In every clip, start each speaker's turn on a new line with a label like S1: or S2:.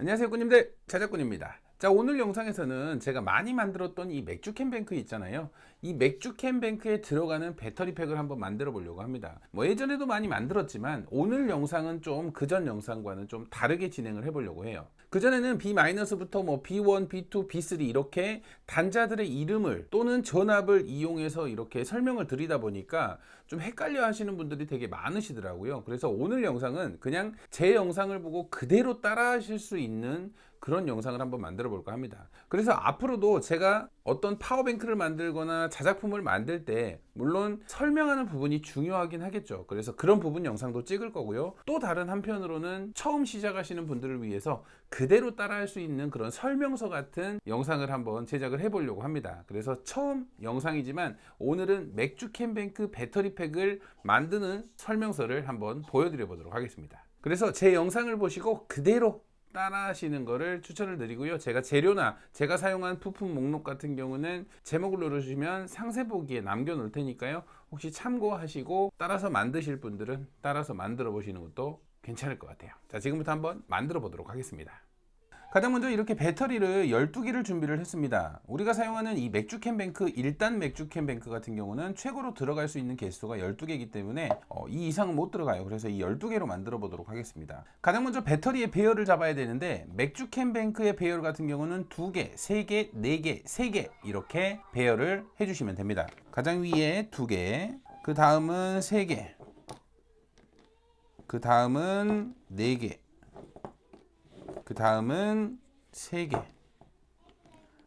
S1: 안녕하세요 꾸님들. 자작꾼입니다. 자 오늘 영상에서는 제가 많이 만들었던 이 맥주캔 뱅크 있잖아요. 이 맥주캔 뱅크에 들어가는 배터리 팩을 한번 만들어 보려고 합니다. 뭐 예전에도 많이 만들었지만 오늘 영상은 좀 그전 영상과는 좀 다르게 진행을 해 보려고 해요 그전에는 B-부터 뭐 B1, B2, B3 이렇게 단자들의 이름을 또는 전압을 이용해서 이렇게 설명을 드리다 보니까 좀 헷갈려 하시는 분들이 되게 많으시더라고요. 그래서 오늘 영상은 그냥 제 영상을 보고 그대로 따라 하실 수 있는 그런 영상을 한번 만들어 볼까 합니다. 그래서 앞으로도 제가 어떤 파워뱅크를 만들거나 자작품을 만들 때 물론 설명하는 부분이 중요하긴 하겠죠. 그래서 그런 부분 영상도 찍을 거고요. 또 다른 한편으로는 처음 시작하시는 분들을 위해서 그대로 따라할 수 있는 그런 설명서 같은 영상을 한번 제작을 해 보려고 합니다. 그래서 처음 영상이지만 오늘은 맥주 캔뱅크 배터리 팩을 만드는 설명서를 한번 보여드려 보도록 하겠습니다. 그래서 제 영상을 보시고 그대로 따라 하시는 거를 추천을 드리고요. 제가 재료나 제가 사용한 부품 목록 같은 경우는 제목을 누르시면 상세 보기에 남겨 놓을 테니까요. 혹시 참고하시고 따라서 만드실 분들은 따라서 만들어 보시는 것도 괜찮을 것 같아요. 자, 지금부터 한번 만들어 보도록 하겠습니다. 가장 먼저 이렇게 배터리를 12개를 준비를 했습니다. 우리가 사용하는 이 맥주캔 뱅크 1단 맥주캔 뱅크 같은 경우는 최고로 들어갈 수 있는 개수가 12개이기 때문에 어, 이 이상은 못 들어가요. 그래서 이 12개로 만들어 보도록 하겠습니다. 가장 먼저 배터리의 배열을 잡아야 되는데 맥주캔 뱅크의 배열 같은 경우는 2개, 3개, 4개, 3개 이렇게 배열을 해주시면 됩니다. 가장 위에 2개, 그 다음은 3개, 그 다음은 4개, 그 다음은 3개.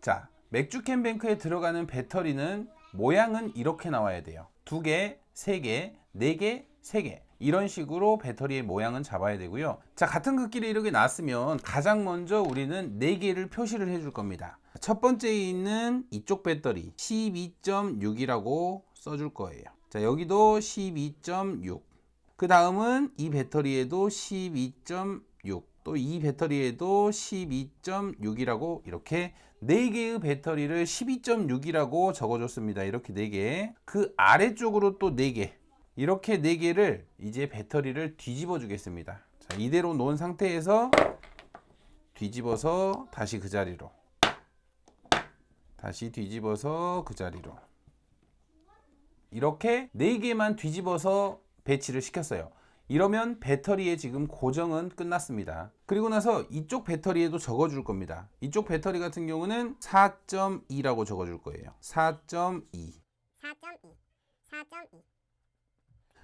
S1: 자, 맥주 캔 뱅크에 들어가는 배터리는 모양은 이렇게 나와야 돼요. 2개, 3개, 4개, 3개. 이런 식으로 배터리의 모양은 잡아야 되고요. 자, 같은 극끼리 이렇게 나왔으면 가장 먼저 우리는 4개를 표시를 해줄 겁니다. 첫 번째에 있는 이쪽 배터리 12.6이라고 써줄 거예요. 자, 여기도 12.6. 그 다음은 이 배터리에도 12.6. 또 이 배터리에도 12.6이라고 이렇게 4개의 배터리를 12.6이라고 적어줬습니다. 이렇게 4개. 그 아래쪽으로 또 4개. 이렇게 4개를 이제 배터리를 뒤집어 주겠습니다. 자, 이대로 놓은 상태에서 뒤집어서 다시 그 자리로. 다시 뒤집어서 그 자리로. 이렇게 4개만 뒤집어서 배치를 시켰어요. 이러면 배터리의 지금 고정은 끝났습니다. 그리고 나서 이쪽 배터리에도 적어줄 겁니다. 이쪽 배터리 같은 경우는 4.2라고 적어줄 거예요. 4.2.
S2: 4.2 4.2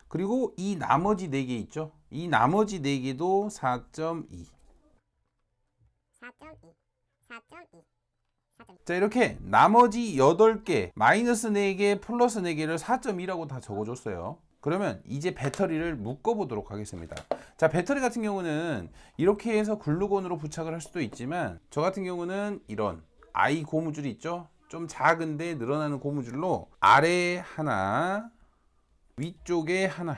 S1: 그리고 이 나머지 4개 있죠? 이 나머지 4개도 4.2.
S2: 4.2 4.2
S1: 자, 이렇게 나머지 8개, 마이너스 4개, 플러스 4개를 4.2라고 다 적어줬어요. 그러면 이제 배터리를 묶어 보도록 하겠습니다. 자, 배터리 같은 경우는 이렇게 해서 글루건으로 부착을 할 수도 있지만 저 같은 경우는 이런 I 고무줄이 있죠? 좀 작은데 늘어나는 고무줄로 아래에 하나, 위쪽에 하나.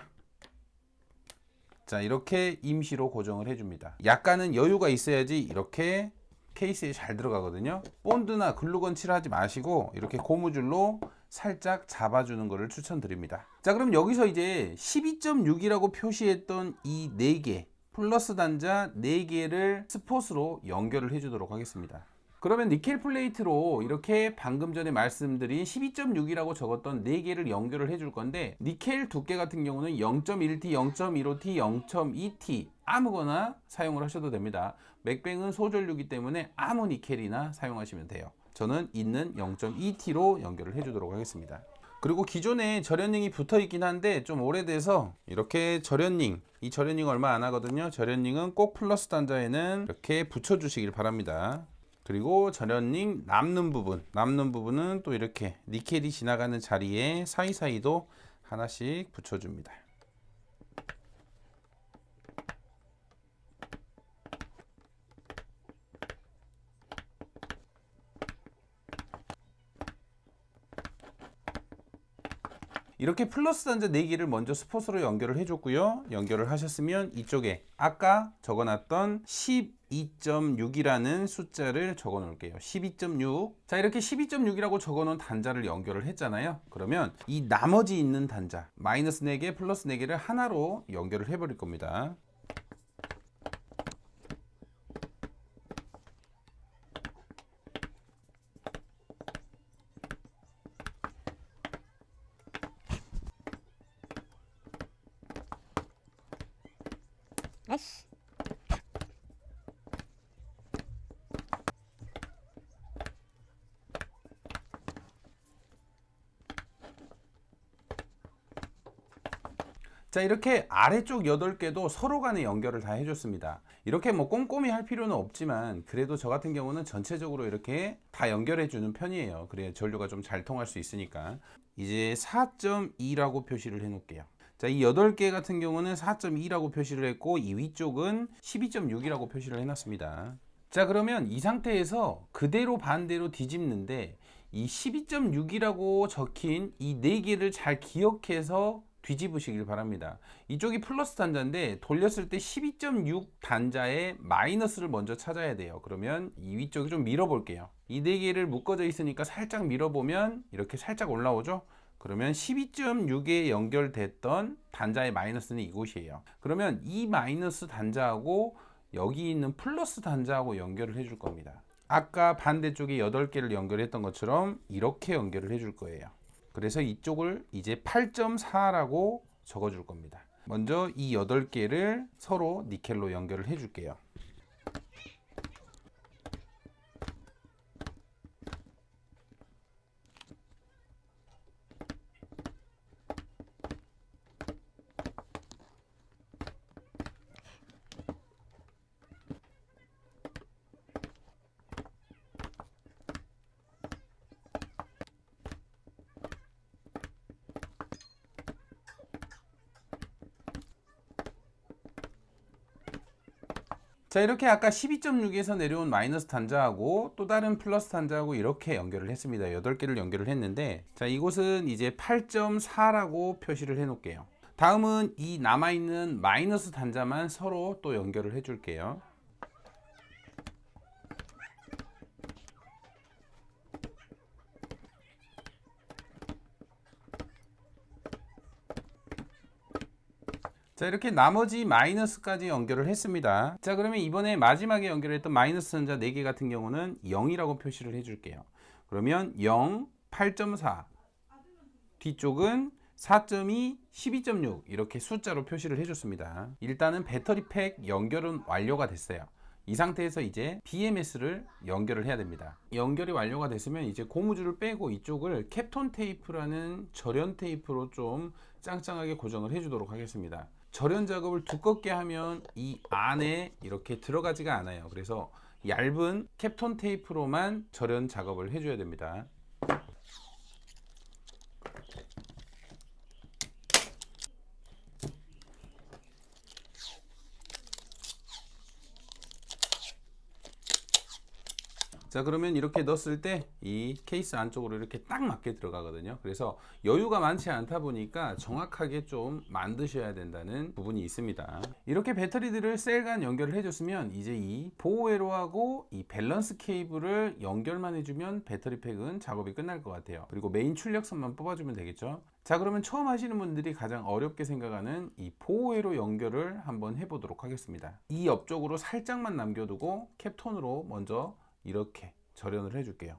S1: 자, 이렇게 임시로 고정을 해줍니다. 약간은 여유가 있어야지 이렇게 케이스에 잘 들어가거든요. 본드나 글루건 칠하지 마시고 이렇게 고무줄로 살짝 잡아주는 것을 추천드립니다. 자, 그럼 여기서 이제 12.6이라고 표시했던 이 4개 플러스 단자 4개를 스폿으로 연결을 해주도록 하겠습니다. 그러면 니켈 플레이트로 이렇게 방금 전에 말씀드린 12.6이라고 적었던 4개를 연결을 해줄 건데 니켈 두께 같은 경우는 0.1T, 0.15T, 0.2T 아무거나 사용을 하셔도 됩니다. 맥뱅은 소전류이기 때문에 아무 니켈이나 사용하시면 돼요. 저는 있는 0.2T로 연결을 해주도록 하겠습니다. 그리고 기존에 절연링이 붙어 있긴 한데 좀 오래돼서 이렇게 절연링 이 절연링 얼마 안 하거든요. 절연링은 꼭 플러스 단자에는 이렇게 붙여 주시길 바랍니다. 그리고 절연링 남는 부분 남는 부분은 또 이렇게 니켈이 지나가는 자리에 사이사이도 하나씩 붙여 줍니다 이렇게 플러스 단자 4개를 먼저 스폿으로 연결을 해줬고요. 연결을 하셨으면 이쪽에 아까 적어놨던 12.6이라는 숫자를 적어 놓을게요. 12.6. 자, 이렇게 12.6이라고 적어 놓은 단자를 연결을 했잖아요. 그러면 이 나머지 있는 단자, 마이너스 4개, 플러스 4개를 하나로 연결을 해버릴 겁니다.
S2: 아이씨.
S1: 자 이렇게 아래쪽 8개도 서로 간에 연결을 다 해줬습니다. 이렇게 뭐 꼼꼼히 할 필요는 없지만 그래도 저 같은 경우는 전체적으로 이렇게 다 연결해 주는 편이에요. 그래야 전류가 좀 잘 통할 수 있으니까. 이제 4.2라고 표시를 해 놓을게요 자, 이 8개 같은 경우는 4.2라고 표시를 했고 이 위쪽은 12.6이라고 표시를 해 놨습니다 자 그러면 이 상태에서 그대로 반대로 뒤집는데 이 12.6이라고 적힌 이네 개를 잘 기억해서 뒤집으시길 바랍니다. 이쪽이 플러스 단자인데 돌렸을 때 12.6 단자의 마이너스를 먼저 찾아야 돼요. 그러면 이 위쪽이 좀 밀어 볼게요. 이네 개를 묶어져 있으니까 살짝 밀어 보면 이렇게 살짝 올라오죠. 그러면 12.6에 연결됐던 단자의 마이너스는 이곳이에요. 그러면 이 마이너스 단자하고 여기 있는 플러스 단자하고 연결을 해줄 겁니다. 아까 반대쪽에 8개를 연결했던 것처럼 이렇게 연결을 해줄 거예요. 그래서 이쪽을 이제 8.4라고 적어줄 겁니다. 먼저 이 8개를 서로 니켈로 연결을 해줄게요. 자 이렇게 아까 12.6에서 내려온 마이너스 단자하고 또 다른 플러스 단자하고 이렇게 연결을 했습니다. 8개를 연결을 했는데 자 이곳은 이제 8.4라고 표시를 해 놓을게요. 다음은 이 남아있는 마이너스 단자만 서로 또 연결을 해 줄게요 자 이렇게 나머지 마이너스까지 연결을 했습니다 자 그러면 이번에 마지막에 연결했던 마이너스 전자 4개 같은 경우는 0이라고 표시를 해 줄게요 그러면 0, 8.4 뒤쪽은 4.2, 12.6 이렇게 숫자로 표시를 해줬습니다 일단은 배터리 팩 연결은 완료가 됐어요 이 상태에서 이제 BMS를 연결을 해야 됩니다. 연결이 완료가 됐으면 이제 고무줄을 빼고 이쪽을 캡톤 테이프라는 절연 테이프로 좀 짱짱하게 고정을 해주도록 하겠습니다. 절연 작업을 두껍게 하면 이 안에 이렇게 들어가지가 않아요. 그래서 얇은 캡톤 테이프로만 절연 작업을 해줘야 됩니다. 자 그러면 이렇게 넣었을 때 이 케이스 안쪽으로 이렇게 딱 맞게 들어가거든요. 그래서 여유가 많지 않다 보니까 정확하게 좀 만드셔야 된다는 부분이 있습니다. 이렇게 배터리들을 셀간 연결을 해줬으면 이제 이 보호회로하고 이 밸런스 케이블을 연결만 해주면 배터리 팩은 작업이 끝날 것 같아요. 그리고 메인 출력선만 뽑아주면 되겠죠? 자 그러면 처음 하시는 분들이 가장 어렵게 생각하는 이 보호회로 연결을 한번 해보도록 하겠습니다. 이 옆쪽으로 살짝만 남겨두고 캡톤으로 먼저 이렇게 절연을 해줄게요.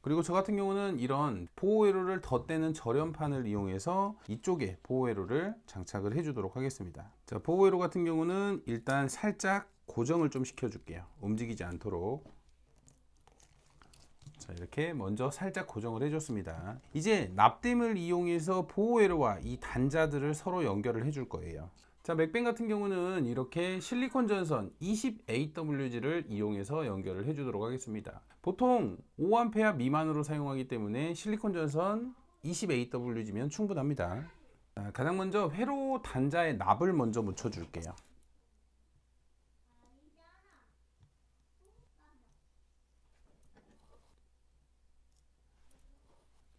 S1: 그리고 저 같은 경우는 이런 보호회로를 덧대는 절연판을 이용해서 이쪽에 보호회로를 장착을 해주도록 하겠습니다. 자, 보호회로 같은 경우는 일단 살짝 고정을 좀 시켜줄게요. 움직이지 않도록. 자, 이렇게 먼저 살짝 고정을 해줬습니다. 이제 납땜을 이용해서 보호회로와 이 단자들을 서로 연결을 해줄 거예요. 자, 맥뱅 같은 경우는 이렇게 실리콘 전선 20AWG를 이용해서 연결을 해주도록 하겠습니다. 보통 5A 미만으로 사용하기 때문에 실리콘 전선 20AWG면 충분합니다. 자, 가장 먼저 회로 단자의 납을 먼저 묻혀줄게요.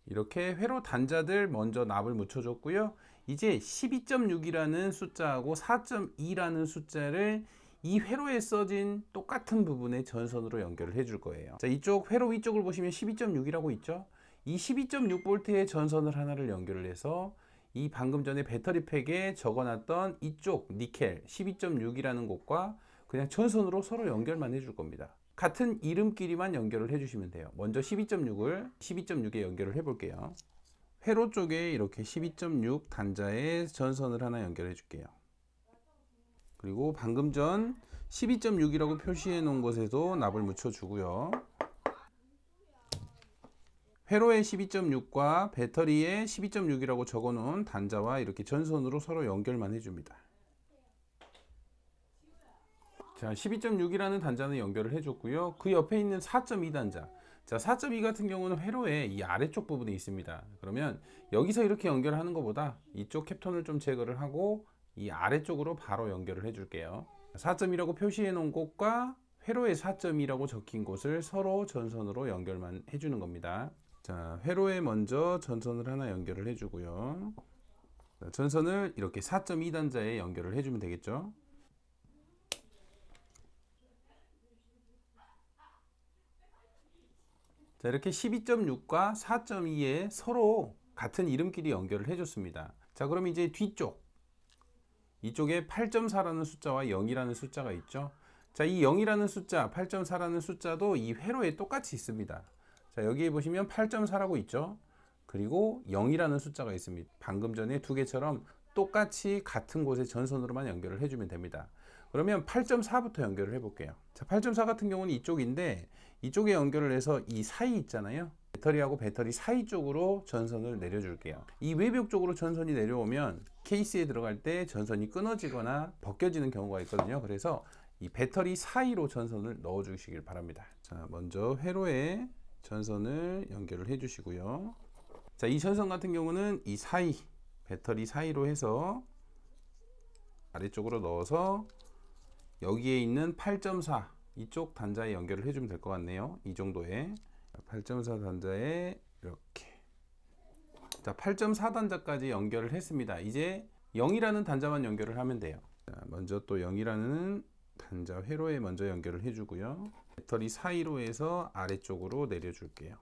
S1: 이렇게 회로 단자들 먼저 납을 묻혀줬고요. 이제 12.6이라는 숫자하고 4.2라는 숫자를 이 회로에 써진 똑같은 부분에 전선으로 연결을 해줄 거예요. 자, 이쪽 회로 위쪽을 보시면 12.6이라고 있죠? 이 12.6V의 전선을 하나를 연결을 해서 이 방금 전에 배터리 팩에 적어놨던 이쪽 니켈 12.6이라는 곳과 그냥 전선으로 서로 연결만 해줄 겁니다. 같은 이름끼리만 연결을 해주시면 돼요. 먼저 12.6을 12.6에 연결을 해볼게요. 회로 쪽에 이렇게 12.6 단자에 전선을 하나 연결해 줄게요. 그리고 방금 전 12.6이라고 표시해 놓은 곳에도 납을 묻혀 주고요. 회로의 12.6과 배터리의 12.6이라고 적어 놓은 단자와 이렇게 전선으로 서로 연결만 해 줍니다. 자, 12.6이라는 단자는 연결을 해 줬고요. 그 옆에 있는 4.2 단자. 자, 4.2 같은 경우는 회로의 이 아래쪽 부분에 있습니다. 그러면 여기서 이렇게 연결하는 것보다 이쪽 캡톤을 좀 제거를 하고 이 아래쪽으로 바로 연결을 해 줄게요. 4.2라고 표시해 놓은 곳과 회로의 4.2라고 적힌 곳을 서로 전선으로 연결만 해주는 겁니다. 자, 회로에 먼저 전선을 하나 연결을 해주고요. 자, 전선을 이렇게 4.2 단자에 연결을 해주면 되겠죠. 자, 이렇게 12.6과 4.2에 서로 같은 이름끼리 연결을 해줬습니다. 자, 그럼 이제 뒤쪽. 이쪽에 8.4라는 숫자와 0이라는 숫자가 있죠. 자, 이 0이라는 숫자, 8.4라는 숫자도 이 회로에 똑같이 있습니다. 자, 여기에 보시면 8.4라고 있죠. 그리고 0이라는 숫자가 있습니다. 방금 전에 두 개처럼 똑같이 같은 곳에 전선으로만 연결을 해주면 됩니다. 그러면 8.4부터 연결을 해볼게요. 자, 8.4 같은 경우는 이쪽인데 이쪽에 연결을 해서 이 사이 있잖아요. 배터리하고 배터리 사이 쪽으로 전선을 내려줄게요. 이 외벽 쪽으로 전선이 내려오면 케이스에 들어갈 때 전선이 끊어지거나 벗겨지는 경우가 있거든요. 그래서 이 배터리 사이로 전선을 넣어 주시길 바랍니다. 자, 먼저 회로에 전선을 연결을 해 주시고요. 자, 이 전선 같은 경우는 이 사이, 배터리 사이로 해서 아래쪽으로 넣어서 여기에 있는 8.4 이쪽 단자에 연결을 해주면 될 것 같네요. 이 정도에 8.4 단자에 이렇게 자 8.4 단자까지 연결을 했습니다. 이제 0이라는 단자만 연결을 하면 돼요. 자, 먼저 또 0이라는 단자 회로에 먼저 연결을 해주고요. 배터리 사이로 해서 아래쪽으로 내려줄게요.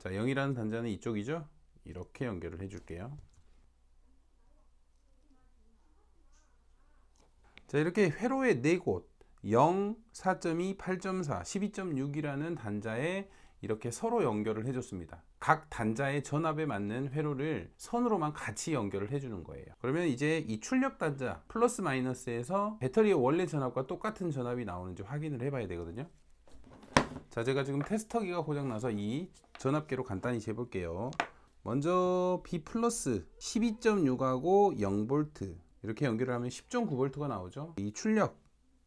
S1: 자 0이라는 단자는 이쪽이죠. 이렇게 연결을 해줄게요. 자, 이렇게 회로의 네 곳, 0, 4.2, 8.4, 12.6이라는 단자에 이렇게 서로 연결을 해줬습니다. 각 단자의 전압에 맞는 회로를 선으로만 같이 연결을 해주는 거예요. 그러면 이제 이 출력 단자 플러스 마이너스에서 배터리의 원래 전압과 똑같은 전압이 나오는지 확인을 해봐야 되거든요. 자, 제가 지금 테스터기가 고장나서 이 전압계로 간단히 재볼게요. 먼저 B 플러스 12.6하고 0V 이렇게 연결을 하면 10.9V가 나오죠. 이 출력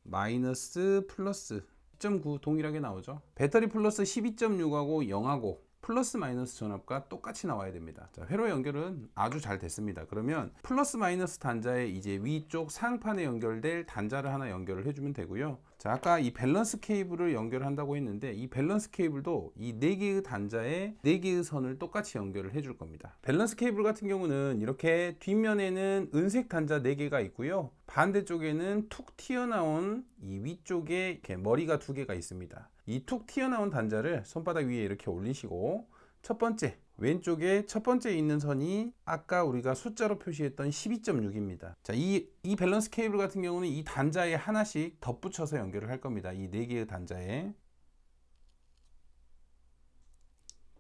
S1: 마이너스 플러스 10.9 동일하게 나오죠. 배터리 플러스 12.6하고 0하고 플러스 마이너스 전압과 똑같이 나와야 됩니다. 자, 회로 연결은 아주 잘 됐습니다. 그러면 플러스 마이너스 단자에 이제 위쪽 상판에 연결될 단자를 하나 연결을 해주면 되고요. 자, 아까 이 밸런스 케이블을 연결한다고 했는데 이 밸런스 케이블도 이네 개의 단자에 네 개의 선을 똑같이 연결을 해줄 겁니다. 밸런스 케이블 같은 경우는 이렇게 뒷면에는 은색 단자 네 개가 있고요. 반대쪽에는 툭 튀어나온 이 위쪽에 이렇게 머리가 두 개가 있습니다. 이 툭 튀어나온 단자를 손바닥 위에 이렇게 올리시고 첫 번째 왼쪽에 첫 번째 있는 선이 아까 우리가 숫자로 표시했던 12.6입니다. 자, 이, 이 밸런스 케이블 같은 경우는 이 단자에 하나씩 덧붙여서 연결을 할 겁니다. 이 네 개의 단자에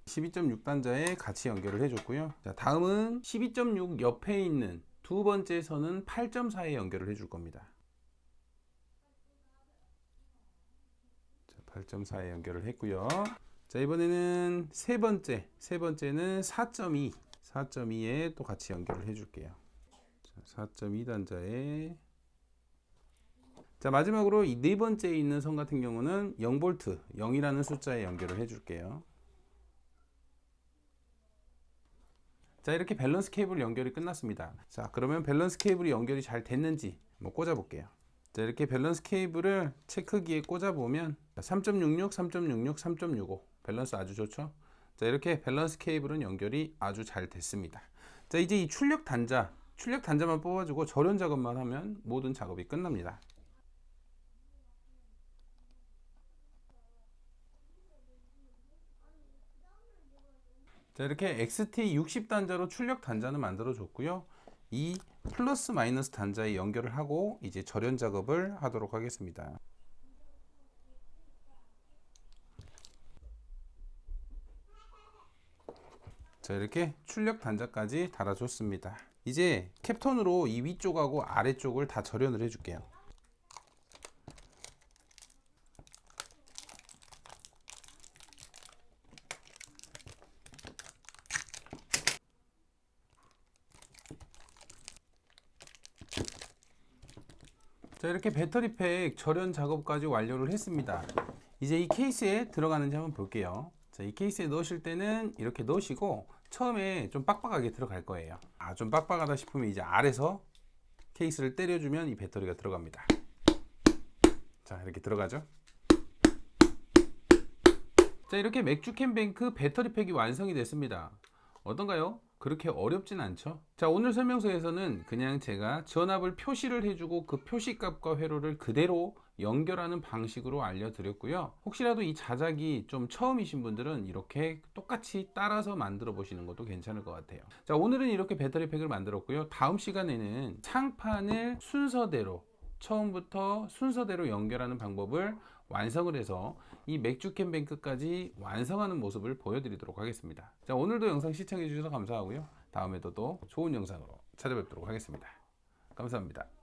S1: 12.6 단자에 같이 연결을 해줬고요. 자, 다음은 12.6 옆에 있는 두 번째 선은 8.4에 연결을 해줄 겁니다. 8.4에 연결을 했고요. 자, 이번에는 세 번째, 세 번째는 4.2, 4.2에 또 같이 연결을 해줄게요. 4.2 단자에 자, 마지막으로 이 네 번째에 있는 선 같은 경우는 0V, 0이라는 숫자에 연결을 해줄게요. 자, 이렇게 밸런스 케이블 연결이 끝났습니다. 자, 그러면 밸런스 케이블이 연결이 잘 됐는지 한번 꽂아볼게요. 자, 이렇게 밸런스 케이블을 체크기에 꽂아보면 3.66, 3.66, 3.65 밸런스 아주 좋죠? 자, 이렇게 밸런스 케이블은 연결이 아주 잘 됐습니다. 자, 이제 이 출력 단자, 출력 단자만 뽑아주고 절연 작업만 하면 모든 작업이 끝납니다. 자, 이렇게 XT 60 단자로 출력 단자는 만들어 줬고요. 이 플러스 마이너스 단자에 연결을 하고 이제 절연 작업을 하도록 하겠습니다. 자 이렇게 출력 단자까지 달아줬습니다. 이제 캡톤으로 이 위쪽하고 아래쪽을 다 절연을 해줄게요. 자 이렇게 배터리팩 절연 작업까지 완료를 했습니다. 이제 이 케이스에 들어가는지 한번 볼게요. 자, 이 케이스에 넣으실 때는 이렇게 넣으시고 처음에 좀 빡빡하게 들어갈 거예요. 아, 좀 빡빡하다 싶으면 이제 아래서 케이스를 때려주면 이 배터리가 들어갑니다. 자, 이렇게 들어가죠. 자, 이렇게 맥주캔 뱅크 배터리팩이 완성이 됐습니다. 어떤가요? 그렇게 어렵진 않죠. 자, 오늘 설명서에서는 그냥 제가 전압을 표시를 해주고 그 표시값과 회로를 그대로 연결하는 방식으로 알려드렸고요. 혹시라도 이 자작이 좀 처음이신 분들은 이렇게 똑같이 따라서 만들어 보시는 것도 괜찮을 것 같아요. 자, 오늘은 이렇게 배터리팩을 만들었고요. 다음 시간에는 상판을 순서대로 처음부터 순서대로 연결하는 방법을 완성을 해서 이 맥주캔 뱅크까지 완성하는 모습을 보여드리도록 하겠습니다. 자, 오늘도 영상 시청해 주셔서 감사하고요. 다음에도 또 좋은 영상으로 찾아뵙도록 하겠습니다. 감사합니다.